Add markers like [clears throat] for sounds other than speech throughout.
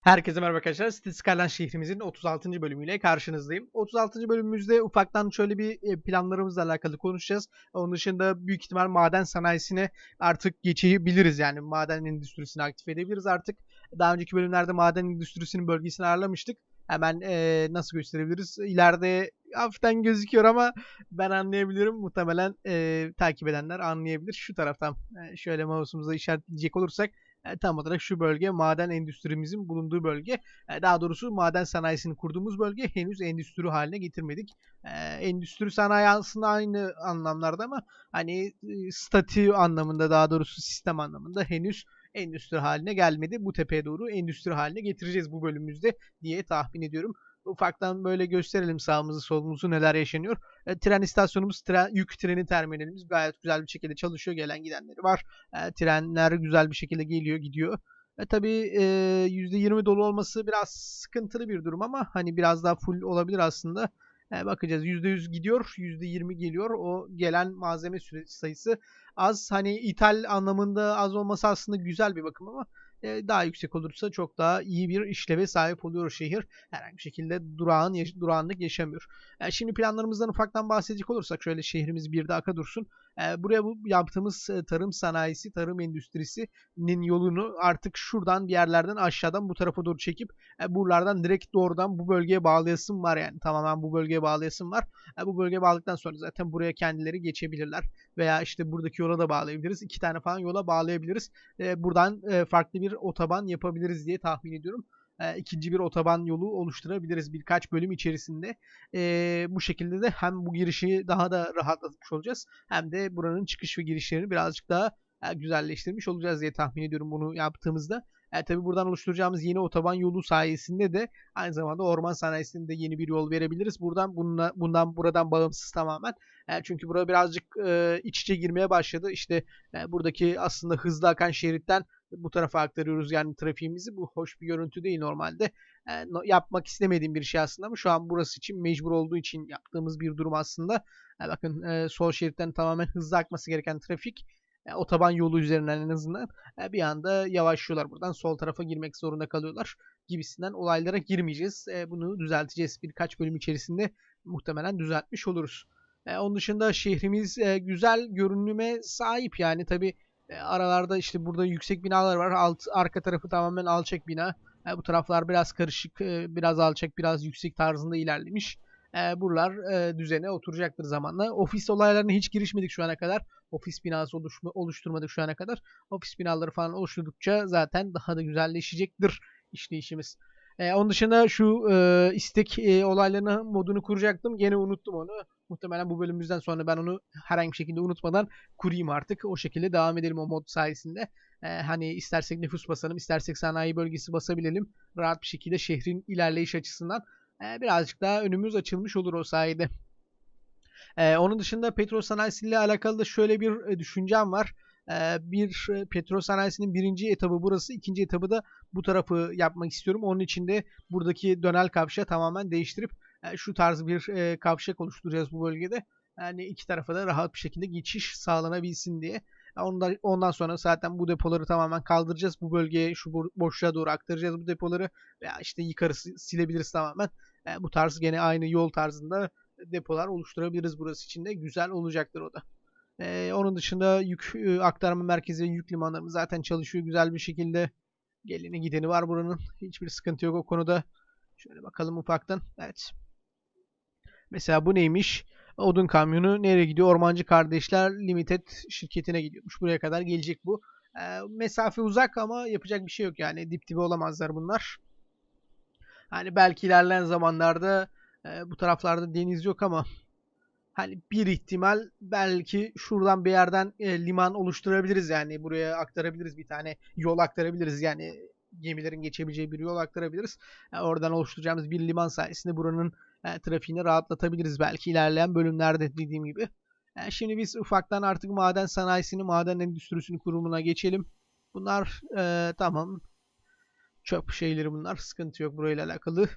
Herkese merhaba arkadaşlar. Stiskalyan şehrimizin 36. bölümüyle karşınızdayım. 36. bölümümüzde ufaktan şöyle bir e, planlarımızla alakalı konuşacağız. Onun dışında büyük ihtimal maden sanayisine artık geçebiliriz yani maden endüstrisini aktif edebiliriz artık. Daha önceki bölümlerde maden endüstrisinin bölgesini ayarlamıştık. Hemen e, nasıl gösterebiliriz? İleride hafiften gözüküyor ama ben anlayabilirim. Muhtemelen e, takip edenler anlayabilir. Şu taraftan e, şöyle mouse'umuza işaretleyecek olursak e, tam olarak şu bölge maden endüstrimizin bulunduğu bölge. E, daha doğrusu maden sanayisini kurduğumuz bölge henüz endüstri haline getirmedik. E, endüstri sanayi aslında aynı anlamlarda ama hani e, statü anlamında daha doğrusu sistem anlamında henüz endüstri haline gelmedi. Bu tepeye doğru endüstri haline getireceğiz bu bölümümüzde diye tahmin ediyorum. Ufaktan böyle gösterelim sağımızı solumuzu neler yaşanıyor. E, tren istasyonumuz, tren, yük treni terminalimiz gayet güzel bir şekilde çalışıyor. Gelen gidenleri var. E, trenler güzel bir şekilde geliyor gidiyor. E, tabii e, %20 dolu olması biraz sıkıntılı bir durum ama hani biraz daha full olabilir aslında. E, bakacağız %100 gidiyor, %20 geliyor. O gelen malzeme sayısı az. Hani ithal anlamında az olması aslında güzel bir bakım ama daha yüksek olursa çok daha iyi bir işleve sahip oluyor şehir. Herhangi bir şekilde durağan, durağanlık yaşamıyor. E, şimdi planlarımızdan ufaktan bahsedecek olursak şöyle şehrimiz bir dakika dursun. Buraya bu yaptığımız tarım sanayisi, tarım endüstrisinin yolunu artık şuradan bir yerlerden aşağıdan bu tarafa doğru çekip buralardan direkt doğrudan bu bölgeye bağlayasım var yani. Tamamen bu bölgeye bağlayasım var. Bu bölgeye bağladıktan sonra zaten buraya kendileri geçebilirler. Veya işte buradaki yola da bağlayabiliriz. İki tane falan yola bağlayabiliriz. Buradan farklı bir otoban yapabiliriz diye tahmin ediyorum ikinci bir otoban yolu oluşturabiliriz birkaç bölüm içerisinde. E, bu şekilde de hem bu girişi daha da rahatlatmış olacağız hem de buranın çıkış ve girişlerini birazcık daha e, güzelleştirmiş olacağız diye tahmin ediyorum bunu yaptığımızda. E, tabii buradan oluşturacağımız yeni otoban yolu sayesinde de aynı zamanda orman sanayisinde yeni bir yol verebiliriz. Buradan bununla, bundan buradan bağımsız tamamen. E, çünkü burada birazcık e, iç içe girmeye başladı. İşte e, buradaki aslında hızlı akan şeritten bu tarafa aktarıyoruz yani trafiğimizi. Bu hoş bir görüntü değil normalde. E, yapmak istemediğim bir şey aslında ama şu an burası için mecbur olduğu için yaptığımız bir durum aslında. E, bakın e, sol şeritten tamamen hızlı akması gereken trafik e, otoban yolu üzerinden en azından e, bir anda yavaşlıyorlar. Buradan sol tarafa girmek zorunda kalıyorlar gibisinden olaylara girmeyeceğiz. E, bunu düzelteceğiz. Birkaç bölüm içerisinde muhtemelen düzeltmiş oluruz. E, onun dışında şehrimiz e, güzel görünüme sahip yani tabi aralarda işte burada yüksek binalar var. Alt, arka tarafı tamamen alçak bina. E, bu taraflar biraz karışık, e, biraz alçak, biraz yüksek tarzında ilerlemiş. E, buralar e, düzene oturacaktır zamanla. Ofis olaylarına hiç girişmedik şu ana kadar. Ofis binası oluşma, oluşturmadık şu ana kadar. Ofis binaları falan oluşturdukça zaten daha da güzelleşecektir işleyişimiz. E, onun dışında şu e, istek e, olaylarını modunu kuracaktım. Gene unuttum onu. Muhtemelen bu bölümümüzden sonra ben onu herhangi bir şekilde unutmadan kurayım artık. O şekilde devam edelim o mod sayesinde. E, hani istersek nüfus basalım, istersek sanayi bölgesi basabilelim. Rahat bir şekilde şehrin ilerleyiş açısından e, birazcık daha önümüz açılmış olur o sayede. E, onun dışında petrol sanayisiyle alakalı da şöyle bir e, düşüncem var. Bir petrol sanayisinin birinci etabı burası, ikinci etabı da bu tarafı yapmak istiyorum. Onun için de buradaki dönel kavşağı tamamen değiştirip şu tarz bir kavşak oluşturacağız bu bölgede. Yani iki tarafa da rahat bir şekilde geçiş sağlanabilsin diye. Ondan, ondan sonra zaten bu depoları tamamen kaldıracağız. Bu bölgeye şu boşluğa doğru aktaracağız bu depoları. Veya işte yukarı silebiliriz tamamen. E, bu tarz gene aynı yol tarzında depolar oluşturabiliriz burası için de. Güzel olacaktır o da. E, onun dışında yük e, aktarma merkezi yük limanlarımız zaten çalışıyor güzel bir şekilde. Geleni gideni var buranın. Hiçbir sıkıntı yok o konuda. Şöyle bakalım ufaktan. Evet. Mesela bu neymiş? Odun kamyonu nereye gidiyor? Ormancı Kardeşler Limited şirketine gidiyormuş. Buraya kadar gelecek bu. E, mesafe uzak ama yapacak bir şey yok yani. Dip dibe olamazlar bunlar. Hani belki ilerleyen zamanlarda e, bu taraflarda deniz yok ama hani bir ihtimal belki şuradan bir yerden e, liman oluşturabiliriz yani buraya aktarabiliriz bir tane yol aktarabiliriz yani gemilerin geçebileceği bir yol aktarabiliriz. Yani oradan oluşturacağımız bir liman sayesinde buranın e, trafiğini rahatlatabiliriz belki ilerleyen bölümlerde dediğim gibi. Yani e, şimdi biz ufaktan artık maden sanayisini, maden endüstrisini kurumuna geçelim. Bunlar e, tamam. Çöp şeyleri bunlar. Sıkıntı yok burayla alakalı.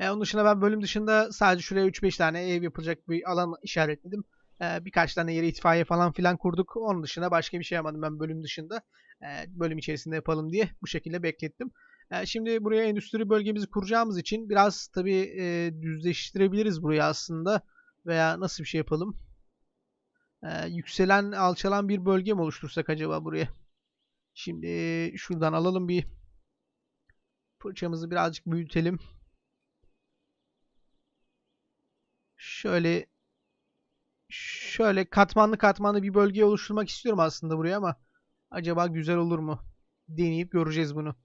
E, onun dışında ben bölüm dışında sadece şuraya 3-5 tane ev yapılacak bir alan işaretledim. E, birkaç tane yere itfaiye falan filan kurduk. Onun dışında başka bir şey yapmadım ben bölüm dışında. E, bölüm içerisinde yapalım diye bu şekilde beklettim. E, şimdi buraya endüstri bölgemizi kuracağımız için biraz tabii e, düzleştirebiliriz burayı aslında. Veya nasıl bir şey yapalım? E, yükselen, alçalan bir bölge mi oluştursak acaba buraya? Şimdi şuradan alalım bir fırçamızı birazcık büyütelim. Şöyle şöyle katmanlı katmanlı bir bölge oluşturmak istiyorum aslında buraya ama acaba güzel olur mu? Deneyip göreceğiz bunu.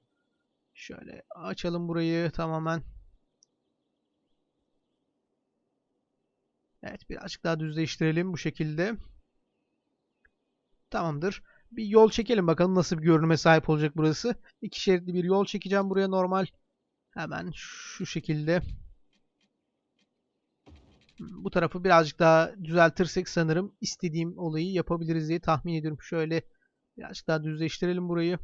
Şöyle açalım burayı tamamen. Evet birazcık daha düzleştirelim bu şekilde. Tamamdır. Bir yol çekelim bakalım nasıl bir görünüme sahip olacak burası. İki şeritli bir yol çekeceğim buraya normal. Hemen şu şekilde. Bu tarafı birazcık daha düzeltirsek sanırım istediğim olayı yapabiliriz diye tahmin ediyorum. Şöyle birazcık daha düzleştirelim burayı.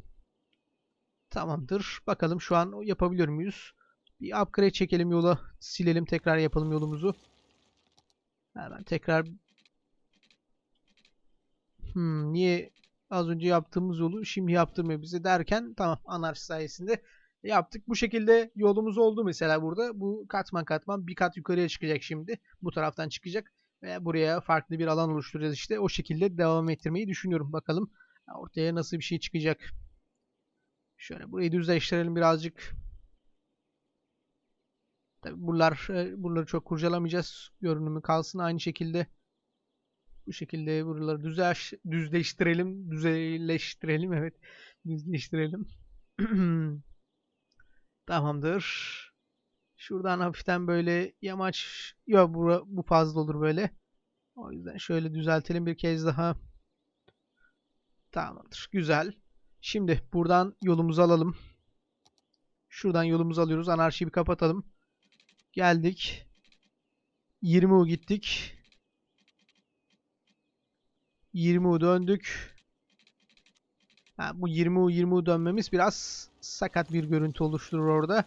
Tamamdır. Bakalım şu an yapabiliyor muyuz? Bir upgrade çekelim yola. Silelim tekrar yapalım yolumuzu. Hemen tekrar hmm, niye az önce yaptığımız yolu şimdi yaptırmıyor bize derken tamam anarşi sayesinde yaptık. Bu şekilde yolumuz oldu mesela burada. Bu katman katman bir kat yukarıya çıkacak şimdi. Bu taraftan çıkacak. Ve buraya farklı bir alan oluşturacağız işte. O şekilde devam ettirmeyi düşünüyorum. Bakalım ortaya nasıl bir şey çıkacak. Şöyle burayı düzleştirelim birazcık. Tabi buralar, e, buraları çok kurcalamayacağız. Görünümü kalsın aynı şekilde. Bu şekilde buraları düzleş, düzleştirelim. Düzeyleştirelim. Evet. Düzleştirelim. [clears throat] Tamamdır. Şuradan hafiften böyle yamaç yok bu, bu fazla olur böyle. O yüzden şöyle düzeltelim bir kez daha. Tamamdır. Güzel. Şimdi buradan yolumuzu alalım. Şuradan yolumuzu alıyoruz. Anarşiyi bir kapatalım. Geldik. 20 U gittik. 20 U döndük. Bu 20 U 20 U dönmemiz biraz sakat bir görüntü oluşturur orada.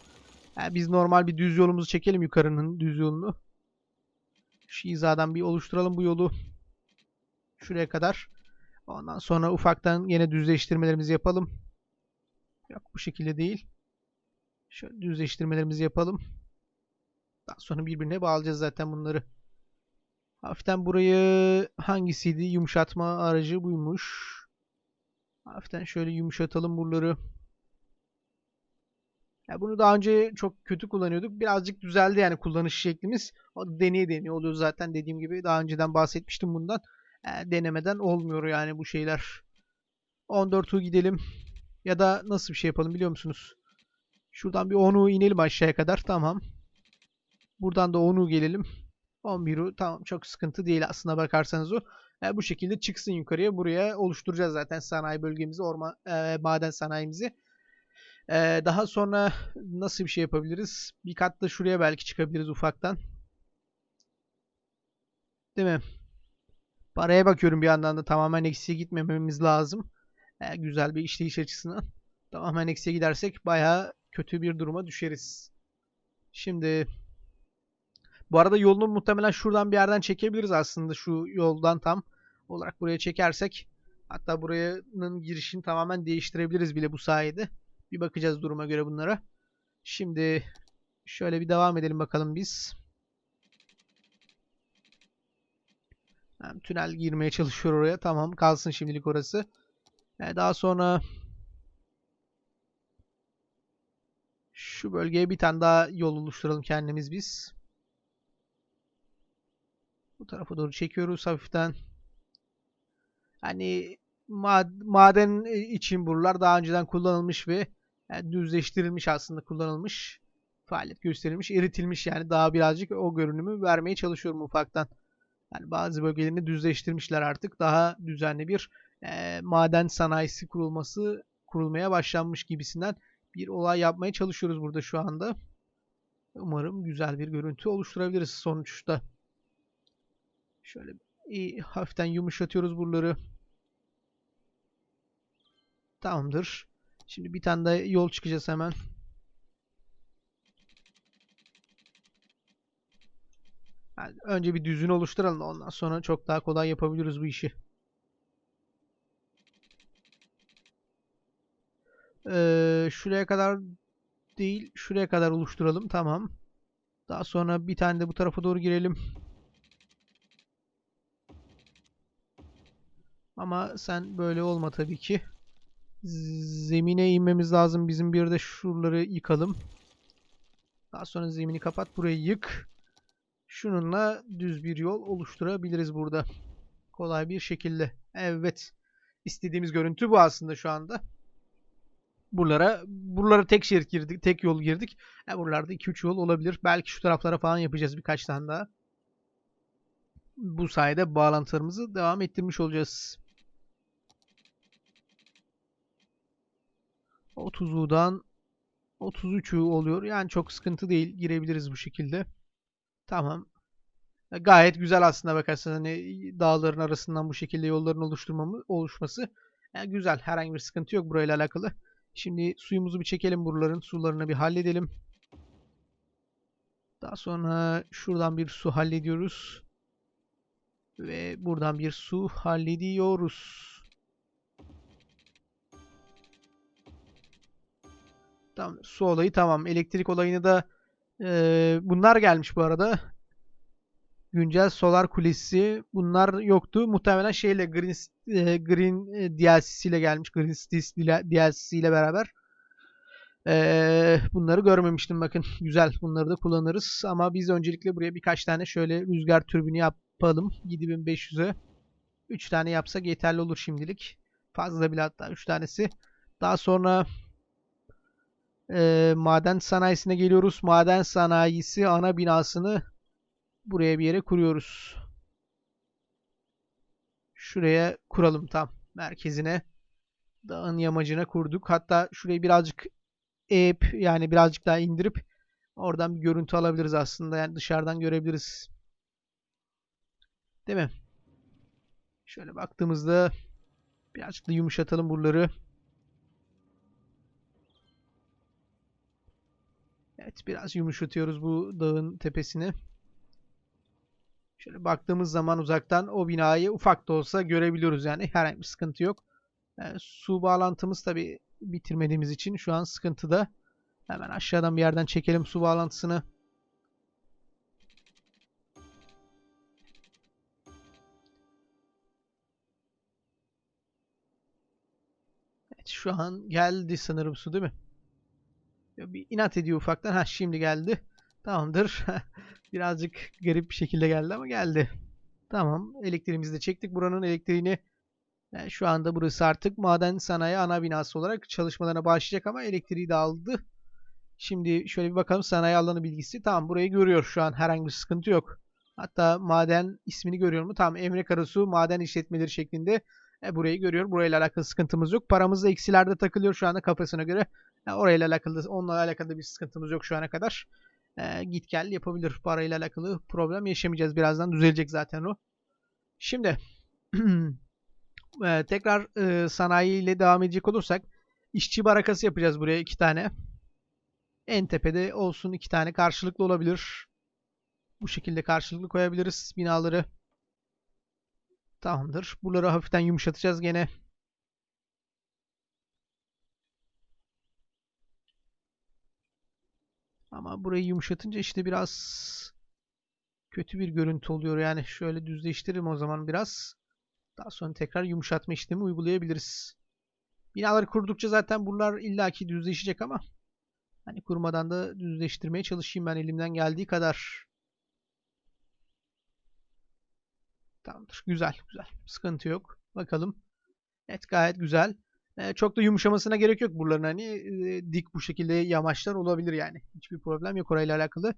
Biz normal bir düz yolumuzu çekelim yukarının düz yolunu. Şu bir oluşturalım bu yolu. Şuraya kadar. Ondan sonra ufaktan yine düzleştirmelerimizi yapalım. Yok bu şekilde değil. Şöyle düzleştirmelerimizi yapalım. Daha sonra birbirine bağlayacağız zaten bunları. Hafiften burayı hangisiydi? Yumuşatma aracı buymuş. Hafiften şöyle yumuşatalım buraları. Ya bunu daha önce çok kötü kullanıyorduk. Birazcık düzeldi yani kullanış şeklimiz. O deneye deneye oluyor zaten dediğim gibi. Daha önceden bahsetmiştim bundan. E, denemeden olmuyor yani bu şeyler. 14'u gidelim. Ya da nasıl bir şey yapalım biliyor musunuz? Şuradan bir 10'u inelim aşağıya kadar. Tamam. Buradan da 10'u gelelim. 11'u tamam çok sıkıntı değil aslında bakarsanız o. E, bu şekilde çıksın yukarıya. Buraya oluşturacağız zaten sanayi bölgemizi, orman, e, maden sanayimizi. E, daha sonra nasıl bir şey yapabiliriz? Bir kat da şuraya belki çıkabiliriz ufaktan. Değil mi? Paraya bakıyorum bir yandan da tamamen eksiye gitmememiz lazım. E, güzel bir işleyiş açısından. Tamamen eksiye gidersek baya kötü bir duruma düşeriz. Şimdi bu arada yolunu muhtemelen şuradan bir yerden çekebiliriz aslında şu yoldan tam olarak buraya çekersek. Hatta buranın girişini tamamen değiştirebiliriz bile bu sayede. Bir bakacağız duruma göre bunlara. Şimdi şöyle bir devam edelim bakalım biz. Yani tünel girmeye çalışıyor oraya. Tamam kalsın şimdilik orası. Yani daha sonra şu bölgeye bir tane daha yol oluşturalım kendimiz biz. Bu tarafa doğru çekiyoruz hafiften. Hani maden için buralar daha önceden kullanılmış ve yani düzleştirilmiş aslında kullanılmış. Faaliyet gösterilmiş, eritilmiş yani daha birazcık o görünümü vermeye çalışıyorum ufaktan. Yani bazı bölgelerini düzleştirmişler artık. Daha düzenli bir e, maden sanayisi kurulması kurulmaya başlanmış gibisinden bir olay yapmaya çalışıyoruz burada şu anda. Umarım güzel bir görüntü oluşturabiliriz sonuçta. Şöyle iyi, hafiften yumuşatıyoruz buraları. Tamamdır. Şimdi bir tane de yol çıkacağız hemen. Yani önce bir düzünü oluşturalım ondan sonra çok daha kolay yapabiliriz bu işi. Ee, şuraya kadar değil. Şuraya kadar oluşturalım. Tamam. Daha sonra bir tane de bu tarafa doğru girelim. Ama sen böyle olma tabii ki. Zemine inmemiz lazım. Bizim bir de şuraları yıkalım. Daha sonra zemini kapat. Burayı yık. Şununla düz bir yol oluşturabiliriz burada. Kolay bir şekilde. Evet. İstediğimiz görüntü bu aslında şu anda. Buralara buralara tek şerit girdik, tek yol girdik. E buralarda 2-3 yol olabilir. Belki şu taraflara falan yapacağız birkaç tane daha. Bu sayede bağlantılarımızı devam ettirmiş olacağız. 30'udan 33'ü oluyor. Yani çok sıkıntı değil. Girebiliriz bu şekilde. Tamam. Gayet güzel aslında bakarsan hani dağların arasından bu şekilde yolların oluşturmamı oluşması e, güzel. Herhangi bir sıkıntı yok burayla alakalı. Şimdi suyumuzu bir çekelim buraların sularını bir halledelim. Daha sonra şuradan bir su hallediyoruz. Ve buradan bir su hallediyoruz. Tamam, su olayı tamam. Elektrik olayını da e, bunlar gelmiş bu arada. Güncel solar kulesi bunlar yoktu. Muhtemelen şeyle Green e, Green e, DLC'si ile gelmiş. Green Cities DLC'si ile beraber. E, bunları görmemiştim bakın. Güzel. Bunları da kullanırız. Ama biz öncelikle buraya birkaç tane şöyle rüzgar türbini yapalım. 7500'e. 3 tane yapsak yeterli olur şimdilik. Fazla bile hatta 3 tanesi. Daha sonra e, maden sanayisine geliyoruz. Maden sanayisi ana binasını buraya bir yere kuruyoruz. Şuraya kuralım tam merkezine. Dağın yamacına kurduk. Hatta şurayı birazcık eğip yani birazcık daha indirip oradan bir görüntü alabiliriz aslında. Yani dışarıdan görebiliriz. Değil mi? Şöyle baktığımızda birazcık da yumuşatalım buraları. Evet biraz yumuşatıyoruz bu dağın tepesini. Şöyle baktığımız zaman uzaktan o binayı ufak da olsa görebiliyoruz yani herhangi bir sıkıntı yok. Yani su bağlantımız tabi bitirmediğimiz için şu an sıkıntıda. Hemen aşağıdan bir yerden çekelim su bağlantısını. Evet şu an geldi sanırım su değil mi? Bir inat ediyor ufaktan. Ha şimdi geldi. Tamamdır. [laughs] Birazcık garip bir şekilde geldi ama geldi. Tamam. Elektriğimizi de çektik. Buranın elektriğini yani şu anda burası artık maden sanayi ana binası olarak çalışmalarına başlayacak ama elektriği de aldı. Şimdi şöyle bir bakalım sanayi alanı bilgisi. Tamam burayı görüyor şu an herhangi bir sıkıntı yok. Hatta maden ismini görüyor mu? Tamam Emre Karasu maden işletmeleri şeklinde e, burayı görüyor. Burayla alakalı sıkıntımız yok. Paramız da eksilerde takılıyor şu anda kafasına göre. Orayla alakalı, onunla alakalı bir sıkıntımız yok şu ana kadar. E, git gel yapabilir. Parayla alakalı problem yaşamayacağız. Birazdan düzelecek zaten o. Şimdi [clears throat] e, tekrar e, sanayi ile devam edecek olursak işçi barakası yapacağız buraya iki tane. En tepede olsun iki tane karşılıklı olabilir. Bu şekilde karşılıklı koyabiliriz binaları. Tamamdır. Buraları hafiften yumuşatacağız gene. Ama burayı yumuşatınca işte biraz kötü bir görüntü oluyor. Yani şöyle düzleştiririm o zaman biraz. Daha sonra tekrar yumuşatma işlemi uygulayabiliriz. Binaları kurdukça zaten buralar illaki düzleşecek ama hani kurmadan da düzleştirmeye çalışayım ben elimden geldiği kadar. Tamamdır. Güzel güzel. Sıkıntı yok. Bakalım. Evet gayet güzel. Çok da yumuşamasına gerek yok buraların hani dik bu şekilde yamaçlar olabilir yani. Hiçbir problem yok orayla alakalı.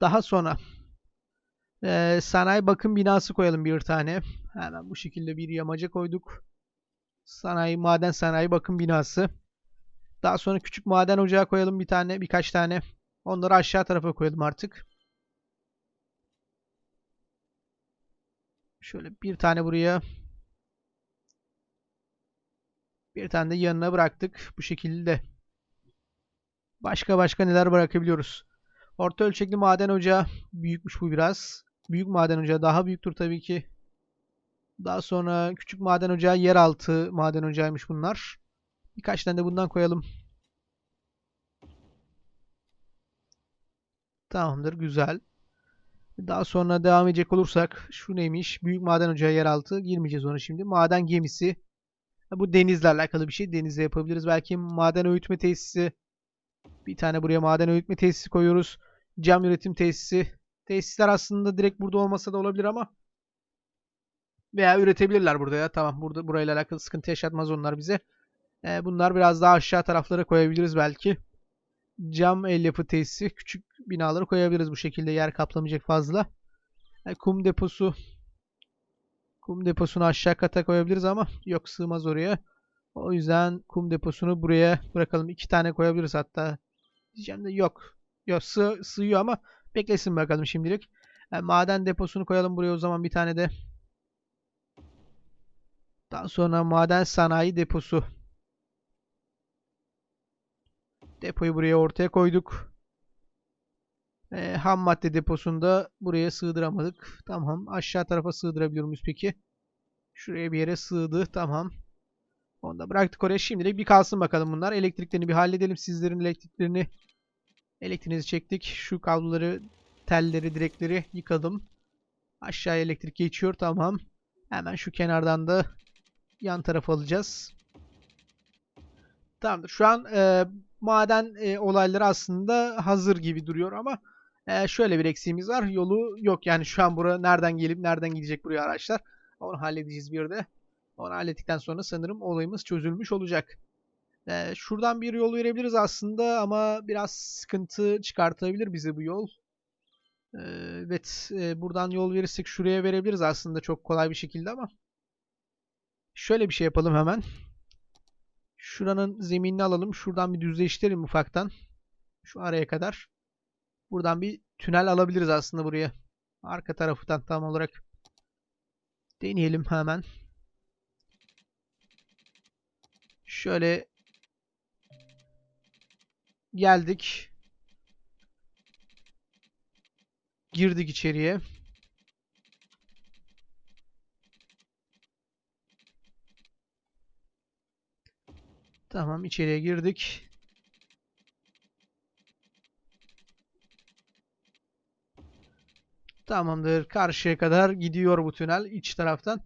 Daha sonra sanayi bakım binası koyalım bir tane. Hemen bu şekilde bir yamaca koyduk. Sanayi maden sanayi bakım binası. Daha sonra küçük maden ocağı koyalım bir tane birkaç tane. Onları aşağı tarafa koyalım artık. Şöyle bir tane buraya. Bir tane de yanına bıraktık. Bu şekilde. Başka başka neler bırakabiliyoruz. Orta ölçekli maden ocağı. Büyükmüş bu biraz. Büyük maden ocağı daha büyüktür tabii ki. Daha sonra küçük maden ocağı yeraltı maden ocağıymış bunlar. Birkaç tane de bundan koyalım. Tamamdır. Güzel. Daha sonra devam edecek olursak şu neymiş? Büyük maden ocağı yeraltı. Girmeyeceğiz ona şimdi. Maden gemisi. Bu denizle alakalı bir şey. Denizle yapabiliriz. Belki maden öğütme tesisi. Bir tane buraya maden öğütme tesisi koyuyoruz. Cam üretim tesisi. Tesisler aslında direkt burada olmasa da olabilir ama veya üretebilirler burada ya. Tamam burada burayla alakalı sıkıntı yaşatmaz onlar bize. Ee, bunlar biraz daha aşağı taraflara koyabiliriz belki. Cam el yapı tesisi. Küçük binaları koyabiliriz bu şekilde. Yer kaplamayacak fazla. Ee, kum deposu. Kum deposunu aşağı kata koyabiliriz ama yok sığmaz oraya. O yüzden kum deposunu buraya bırakalım. İki tane koyabiliriz hatta. Diyeceğim de yok. Yok sığ, sığıyor ama beklesin bakalım şimdilik. E, maden deposunu koyalım buraya o zaman bir tane de. Daha sonra maden sanayi deposu. Depoyu buraya ortaya koyduk. E, ham madde deposunu da buraya sığdıramadık. Tamam. Aşağı tarafa sığdırabiliyor muyuz peki? Şuraya bir yere sığdı. Tamam. Onu da bıraktık oraya. Şimdilik bir kalsın bakalım bunlar. Elektriklerini bir halledelim. Sizlerin elektriklerini elektriğinizi çektik. Şu kabloları, telleri, direkleri yıkadım. Aşağıya elektrik geçiyor. Tamam. Hemen şu kenardan da yan tarafa alacağız. Tamamdır. Şu an e, maden e, olayları aslında hazır gibi duruyor ama e, şöyle bir eksiğimiz var. Yolu yok. Yani şu an bura nereden gelip nereden gidecek buraya araçlar. Onu halledeceğiz bir de. Onu hallettikten sonra sanırım olayımız çözülmüş olacak. Ee, şuradan bir yol verebiliriz aslında ama biraz sıkıntı çıkartabilir bize bu yol. Ee, evet e, buradan yol verirsek şuraya verebiliriz aslında çok kolay bir şekilde ama. Şöyle bir şey yapalım hemen. Şuranın zeminini alalım. Şuradan bir düzleştirelim ufaktan. Şu araya kadar. Buradan bir tünel alabiliriz aslında buraya. Arka tarafından tam olarak. Deneyelim hemen. Şöyle geldik. Girdik içeriye. Tamam içeriye girdik. Tamamdır. Karşıya kadar gidiyor bu tünel iç taraftan.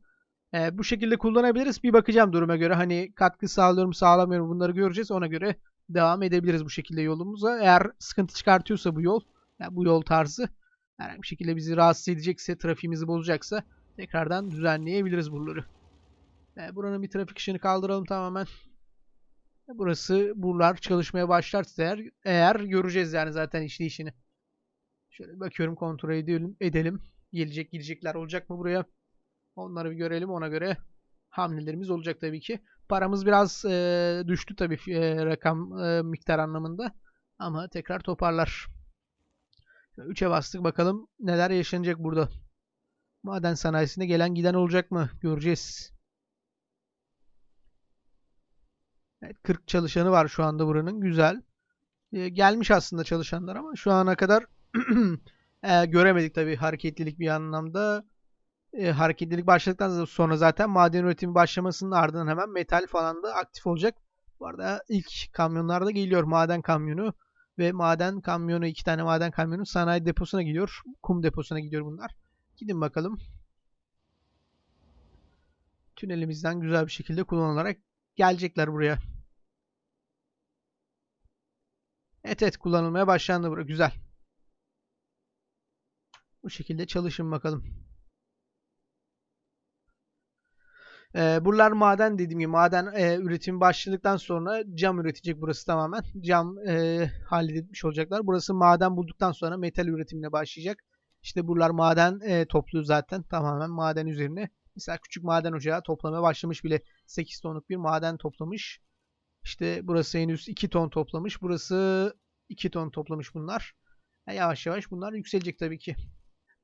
Ee, bu şekilde kullanabiliriz. Bir bakacağım duruma göre. Hani katkı sağlıyorum sağlamıyorum bunları göreceğiz. Ona göre devam edebiliriz bu şekilde yolumuza. Eğer sıkıntı çıkartıyorsa bu yol, yani bu yol tarzı herhangi bir şekilde bizi rahatsız edecekse, trafiğimizi bozacaksa tekrardan düzenleyebiliriz buraları. Ee, buranın bir trafik ışığını kaldıralım tamamen. Burası buralar çalışmaya başlarsa eğer, eğer göreceğiz yani zaten işleyişini. Şöyle bakıyorum kontrol edelim. edelim. Gelecek gidecekler olacak mı buraya? Onları bir görelim. Ona göre hamlelerimiz olacak tabii ki. Paramız biraz e, düştü tabii e, rakam e, miktar anlamında. Ama tekrar toparlar. 3'e bastık bakalım neler yaşanacak burada. Maden sanayisine gelen giden olacak mı? Göreceğiz. Evet, 40 çalışanı var şu anda buranın. Güzel. E, gelmiş aslında çalışanlar ama şu ana kadar [clears throat] e, göremedik tabii hareketlilik bir anlamda e, hareketlilik başladıktan sonra zaten maden üretimi başlamasının ardından hemen metal falan da aktif olacak. Bu arada ilk kamyonlar da geliyor. Maden kamyonu ve maden kamyonu iki tane maden kamyonu sanayi deposuna gidiyor. Kum deposuna gidiyor bunlar. Gidin bakalım. Tünelimizden güzel bir şekilde kullanılarak gelecekler buraya. Evet evet kullanılmaya başlandı buraya. Güzel. Bu şekilde çalışın bakalım. E, buralar maden dediğim gibi maden e, üretimi başladıktan sonra cam üretecek burası tamamen. Cam e, halledilmiş olacaklar. Burası maden bulduktan sonra metal üretimine başlayacak. İşte buralar maden e, topluyor zaten tamamen maden üzerine. Mesela küçük maden ocağı toplamaya başlamış bile 8 tonluk bir maden toplamış. İşte burası henüz 2 ton toplamış. Burası 2 ton toplamış bunlar. Yani yavaş yavaş bunlar yükselecek tabii ki.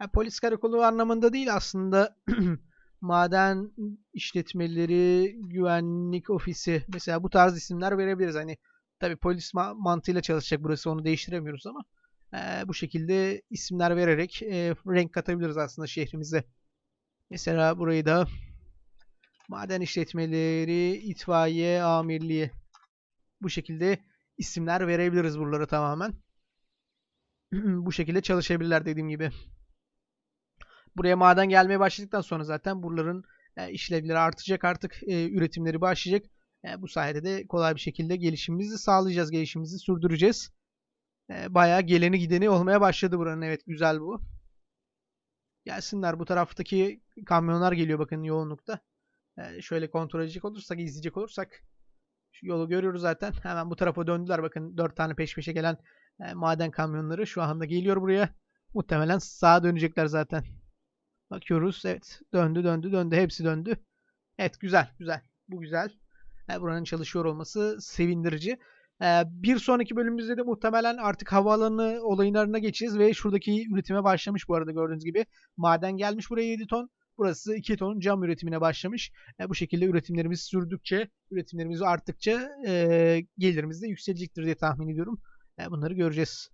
Yani polis karakolu anlamında değil aslında [clears throat] maden işletmeleri, güvenlik ofisi mesela bu tarz isimler verebiliriz. Hani tabi polis ma- mantığıyla çalışacak burası onu değiştiremiyoruz ama e, bu şekilde isimler vererek e, renk katabiliriz aslında şehrimize. Mesela burayı da maden işletmeleri, itfaiye, amirliği bu şekilde isimler verebiliriz buralara tamamen. [clears throat] bu şekilde çalışabilirler dediğim gibi. Buraya maden gelmeye başladıktan sonra zaten buraların e, işlevleri artacak artık. E, üretimleri başlayacak. E, bu sayede de kolay bir şekilde gelişimimizi sağlayacağız. Gelişimimizi sürdüreceğiz. Bayağı geleni gideni olmaya başladı buranın. Evet güzel bu. Gelsinler bu taraftaki kamyonlar geliyor bakın yoğunlukta. Şöyle kontrol edecek olursak, izleyecek olursak şu yolu görüyoruz zaten. Hemen bu tarafa döndüler. Bakın 4 tane peş peşe gelen maden kamyonları şu anda geliyor buraya. Muhtemelen sağa dönecekler zaten. Bakıyoruz. Evet. Döndü döndü döndü. Hepsi döndü. Evet güzel güzel. Bu güzel. E, buranın çalışıyor olması sevindirici. E, bir sonraki bölümümüzde de muhtemelen artık havaalanı olaylarına geçeceğiz ve şuradaki üretime başlamış bu arada gördüğünüz gibi. Maden gelmiş buraya 7 ton. Burası 2 ton cam üretimine başlamış. E, bu şekilde üretimlerimiz sürdükçe, üretimlerimiz arttıkça e, gelirimiz de yükselecektir diye tahmin ediyorum. E, bunları göreceğiz.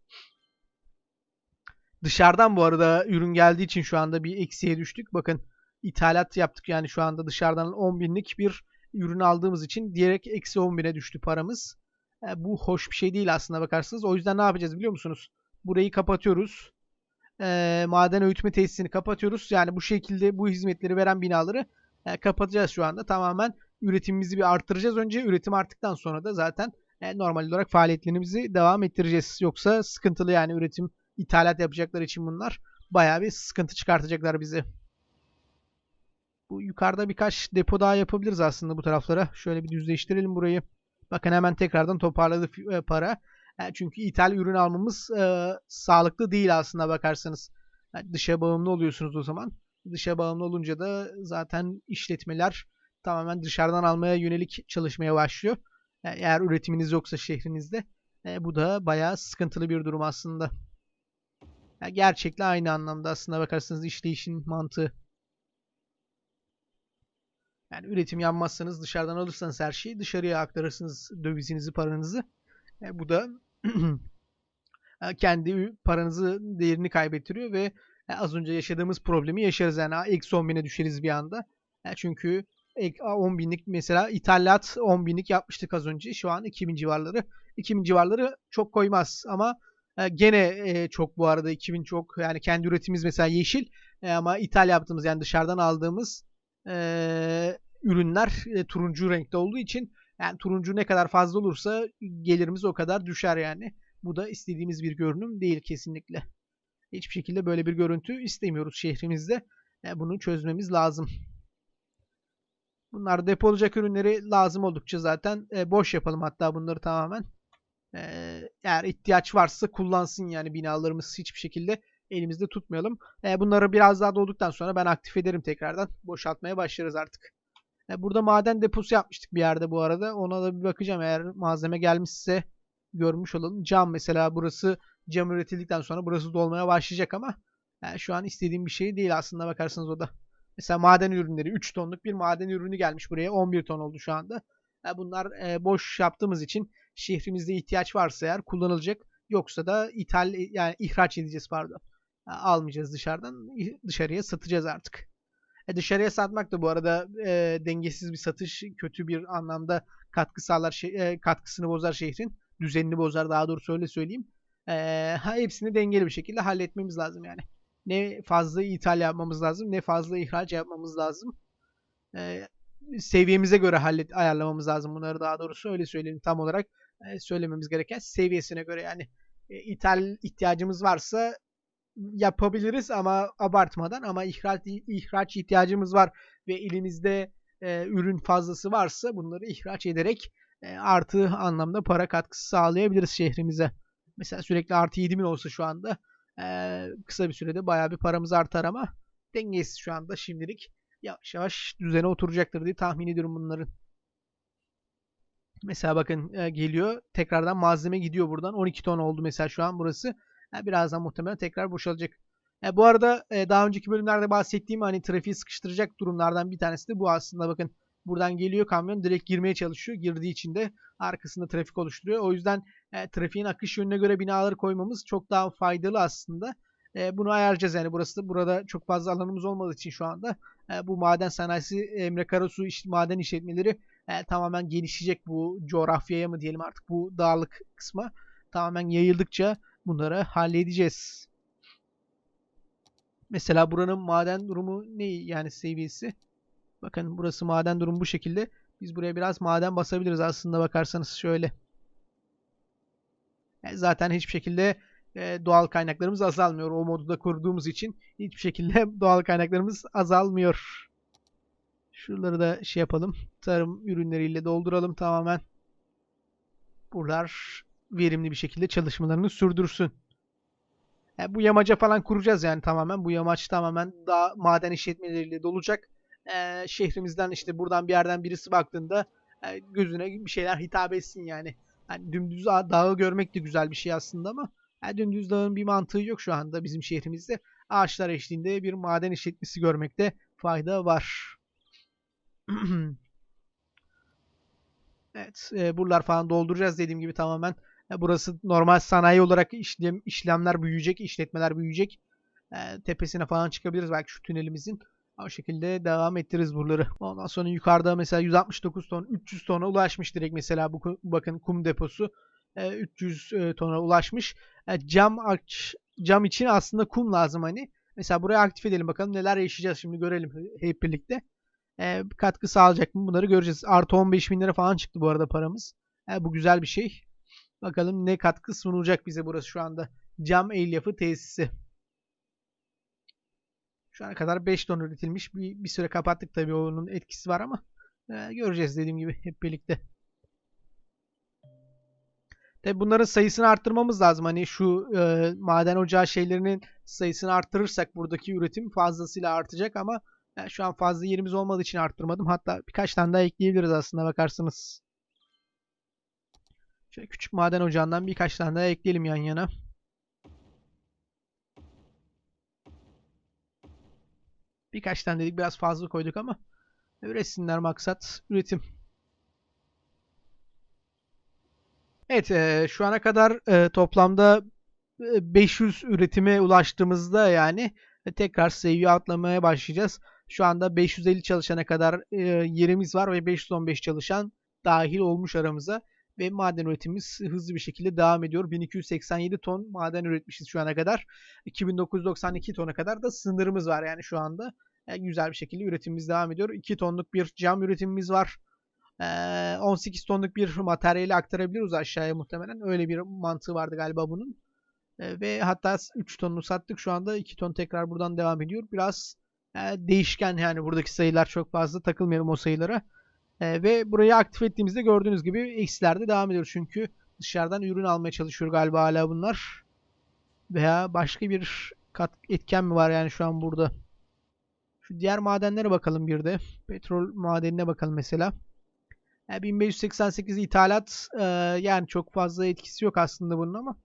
Dışarıdan bu arada ürün geldiği için şu anda bir eksiye düştük. Bakın ithalat yaptık yani şu anda dışarıdan 10 binlik bir ürün aldığımız için direkt eksi 10 bine düştü paramız. E, bu hoş bir şey değil aslında bakarsanız. O yüzden ne yapacağız biliyor musunuz? Burayı kapatıyoruz. E, maden öğütme tesisini kapatıyoruz. Yani bu şekilde bu hizmetleri veren binaları e, kapatacağız şu anda. Tamamen üretimimizi bir arttıracağız. Önce üretim arttıktan sonra da zaten e, normal olarak faaliyetlerimizi devam ettireceğiz. Yoksa sıkıntılı yani üretim ithalat yapacaklar için bunlar bayağı bir sıkıntı çıkartacaklar bize. Bu yukarıda birkaç depo daha yapabiliriz aslında bu taraflara. Şöyle bir düzleştirelim burayı. Bakın hemen tekrardan toparladı e, para. Yani çünkü ithal ürün almamız e, sağlıklı değil aslında bakarsanız. Yani dışa bağımlı oluyorsunuz o zaman. Dışa bağımlı olunca da zaten işletmeler tamamen dışarıdan almaya yönelik çalışmaya başlıyor. Yani eğer üretiminiz yoksa şehrinizde e, bu da bayağı sıkıntılı bir durum aslında. Yani gerçekle aynı anlamda aslında bakarsanız işleyişin mantığı. Yani üretim yapmazsanız dışarıdan alırsanız her şeyi dışarıya aktarırsınız dövizinizi, paranızı. E, bu da [clears throat] kendi paranızı değerini kaybettiriyor ve e, az önce yaşadığımız problemi yaşarız. Yani eksi 10 bine düşeriz bir anda. E, çünkü 10 binlik mesela ithalat 10 binlik yapmıştık az önce. Şu an 2000 civarları. 2000 civarları çok koymaz ama e, gene e, çok bu arada 2000 çok yani kendi üretimimiz mesela yeşil e, ama ithal yaptığımız yani dışarıdan aldığımız e, ürünler e, turuncu renkte olduğu için yani turuncu ne kadar fazla olursa gelirimiz o kadar düşer yani. Bu da istediğimiz bir görünüm değil kesinlikle. Hiçbir şekilde böyle bir görüntü istemiyoruz şehrimizde. E, bunu çözmemiz lazım. Bunlar depolayacak ürünleri lazım oldukça zaten e, boş yapalım hatta bunları tamamen. Eğer ihtiyaç varsa kullansın yani binalarımız hiçbir şekilde elimizde tutmayalım. E, bunları biraz daha dolduktan sonra ben aktif ederim tekrardan. Boşaltmaya başlarız artık. E, burada maden deposu yapmıştık bir yerde bu arada. Ona da bir bakacağım eğer malzeme gelmişse görmüş olalım. Cam mesela burası cam üretildikten sonra burası dolmaya başlayacak ama yani şu an istediğim bir şey değil aslında bakarsanız o da. Mesela maden ürünleri 3 tonluk bir maden ürünü gelmiş buraya 11 ton oldu şu anda. Bunlar e, boş yaptığımız için şehrimizde ihtiyaç varsa eğer kullanılacak. Yoksa da ithal yani ihraç edeceğiz pardon. Almayacağız dışarıdan dışarıya satacağız artık. E dışarıya satmak da bu arada e, dengesiz bir satış kötü bir anlamda katkı sağlar şey, e, katkısını bozar şehrin düzenini bozar daha doğrusu öyle söyleyeyim. E, hepsini dengeli bir şekilde halletmemiz lazım yani. Ne fazla ithal yapmamız lazım ne fazla ihraç yapmamız lazım. E, seviyemize göre hallet ayarlamamız lazım bunları daha doğrusu. Öyle söyleyeyim tam olarak. E, söylememiz gereken seviyesine göre yani e, ithal ihtiyacımız varsa yapabiliriz ama abartmadan. Ama ihraç ihraç ihtiyacımız var ve elimizde e, ürün fazlası varsa bunları ihraç ederek e, artı anlamda para katkısı sağlayabiliriz şehrimize. Mesela sürekli artı 7000 olsa şu anda e, kısa bir sürede bayağı bir paramız artar ama dengesiz şu anda şimdilik yavaş yavaş düzene oturacaktır diye tahmin ediyorum bunların. Mesela bakın e, geliyor. Tekrardan malzeme gidiyor buradan. 12 ton oldu mesela şu an burası. Yani birazdan muhtemelen tekrar boşalacak. E, bu arada e, daha önceki bölümlerde bahsettiğim hani trafiği sıkıştıracak durumlardan bir tanesi de bu aslında. Bakın buradan geliyor kamyon direkt girmeye çalışıyor. Girdiği için de arkasında trafik oluşturuyor. O yüzden e, trafiğin akış yönüne göre binaları koymamız çok daha faydalı aslında. E, bunu ayarlayacağız yani burası da burada çok fazla alanımız olmadığı için şu anda e, bu maden sanayisi Emre Karasu iş, maden işletmeleri e, tamamen gelişecek bu coğrafyaya mı diyelim artık bu dağlık kısma tamamen yayıldıkça bunları halledeceğiz. Mesela buranın maden durumu ne yani seviyesi? Bakın burası maden durumu bu şekilde. Biz buraya biraz maden basabiliriz aslında bakarsanız şöyle. E, zaten hiçbir şekilde e, doğal kaynaklarımız azalmıyor. O modu da kurduğumuz için hiçbir şekilde [laughs] doğal kaynaklarımız azalmıyor. Şuraları da şey yapalım. Tarım ürünleriyle dolduralım tamamen. Buralar verimli bir şekilde çalışmalarını sürdürsün. E, bu yamaca falan kuracağız yani tamamen. Bu yamaç tamamen daha maden işletmeleriyle dolacak. E, şehrimizden işte buradan bir yerden birisi baktığında e, gözüne bir şeyler hitap etsin yani. Hani dümdüz dağı görmek de güzel bir şey aslında ama yani dümdüz dağın bir mantığı yok şu anda bizim şehrimizde. Ağaçlar eşliğinde bir maden işletmesi görmekte fayda var. [clears throat] evet, e, buralar falan dolduracağız dediğim gibi tamamen. E, burası normal sanayi olarak işlem işlemler büyüyecek, işletmeler büyüyecek. E, tepesine falan çıkabiliriz belki şu tünelimizin. O şekilde devam ettiririz buraları. Ondan sonra yukarıda mesela 169 ton, 300 tona ulaşmış direkt mesela bu bakın kum deposu. 300 e, tona ulaşmış. E, cam aç, cam için aslında kum lazım hani. Mesela buraya aktif edelim bakalım neler yaşayacağız şimdi görelim hep birlikte. E, katkı sağlayacak mı bunları göreceğiz. Artı 15 bin lira falan çıktı bu arada paramız. bu güzel bir şey. Bakalım ne katkı sunulacak bize burası şu anda. Cam elyafı tesisi. Şu ana kadar 5 ton üretilmiş. Bir, bir süre kapattık tabii onun etkisi var ama e, göreceğiz dediğim gibi hep birlikte. Tabi bunların sayısını arttırmamız lazım. Hani şu e, maden ocağı şeylerinin sayısını arttırırsak buradaki üretim fazlasıyla artacak ama yani şu an fazla yerimiz olmadığı için arttırmadım. Hatta birkaç tane daha ekleyebiliriz aslında bakarsanız. Şöyle küçük maden ocağından birkaç tane daha ekleyelim yan yana. Birkaç tane dedik biraz fazla koyduk ama üretsinler maksat üretim. Evet e, şu ana kadar e, toplamda 500 üretime ulaştığımızda yani e, tekrar seviye atlamaya başlayacağız. Şu anda 550 çalışana kadar e, yerimiz var ve 515 çalışan dahil olmuş aramıza ve maden üretimimiz hızlı bir şekilde devam ediyor. 1287 ton maden üretmişiz şu ana kadar. 2992 tona kadar da sınırımız var yani şu anda. Yani güzel bir şekilde üretimimiz devam ediyor. 2 tonluk bir cam üretimimiz var. 18 tonluk bir materyali aktarabiliyoruz aşağıya muhtemelen. Öyle bir mantığı vardı galiba bunun. Ve hatta 3 tonunu sattık. Şu anda 2 ton tekrar buradan devam ediyor. Biraz değişken yani buradaki sayılar çok fazla takılmayalım o sayılara. Ve burayı aktif ettiğimizde gördüğünüz gibi eksilerde devam ediyor. Çünkü dışarıdan ürün almaya çalışıyor galiba hala bunlar. Veya başka bir kat etken mi var yani şu an burada? Şu diğer madenlere bakalım bir de. Petrol madenine bakalım mesela. 1588 ithalat e, yani çok fazla etkisi yok aslında bunun ama.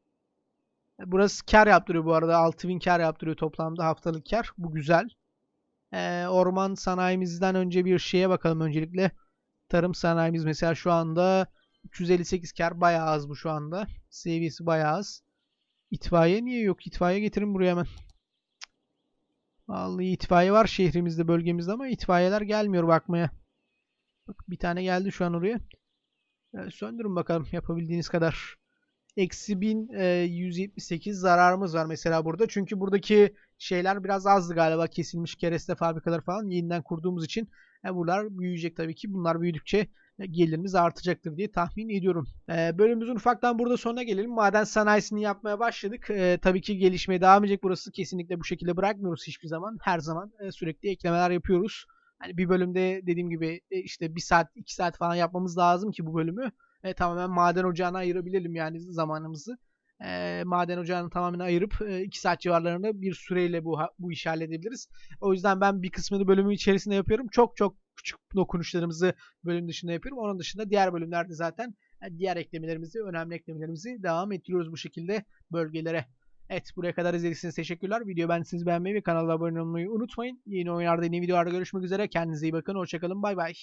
Burası kar yaptırıyor bu arada. 6000 kar yaptırıyor toplamda haftalık kar. Bu güzel. E, orman sanayimizden önce bir şeye bakalım öncelikle. Tarım sanayimiz mesela şu anda 358 kar bayağı az bu şu anda. Seviyesi bayağı az. İtfaiye niye yok? İtfaiye getirin buraya hemen. Vallahi itfaiye var şehrimizde, bölgemizde ama itfaiyeler gelmiyor bakmaya. Bak bir tane geldi şu an oraya. Yani söndürün bakalım yapabildiğiniz kadar. Eksi 1178 zararımız var mesela burada. Çünkü buradaki şeyler biraz azdı galiba. Kesilmiş kereste fabrikalar falan yeniden kurduğumuz için. Yani buralar büyüyecek tabii ki. Bunlar büyüdükçe gelirimiz artacaktır diye tahmin ediyorum. Ee, bölümümüzün ufaktan burada sonuna gelelim. Maden sanayisini yapmaya başladık. Ee, tabii ki gelişmeye devam edecek burası. Kesinlikle bu şekilde bırakmıyoruz hiçbir zaman. Her zaman e, sürekli eklemeler yapıyoruz. Hani bir bölümde dediğim gibi e, işte bir saat iki saat falan yapmamız lazım ki bu bölümü e, tamamen maden ocağına ayırabilelim yani zamanımızı. E, maden ocağını tamamen ayırıp 2 e, saat civarlarında bir süreyle bu bu işi halledebiliriz. O yüzden ben bir kısmını bölümün içerisinde yapıyorum. Çok çok küçük dokunuşlarımızı bölüm dışında yapıyorum. Onun dışında diğer bölümlerde zaten e, diğer eklemelerimizi, önemli eklemelerimizi devam ettiriyoruz bu şekilde bölgelere. Evet buraya kadar izlediyseniz teşekkürler. Video beğendiyseniz beğenmeyi ve kanala abone olmayı unutmayın. Yeni oyunlarda yeni videolarda görüşmek üzere. Kendinize iyi bakın. Hoşçakalın. Bay bay.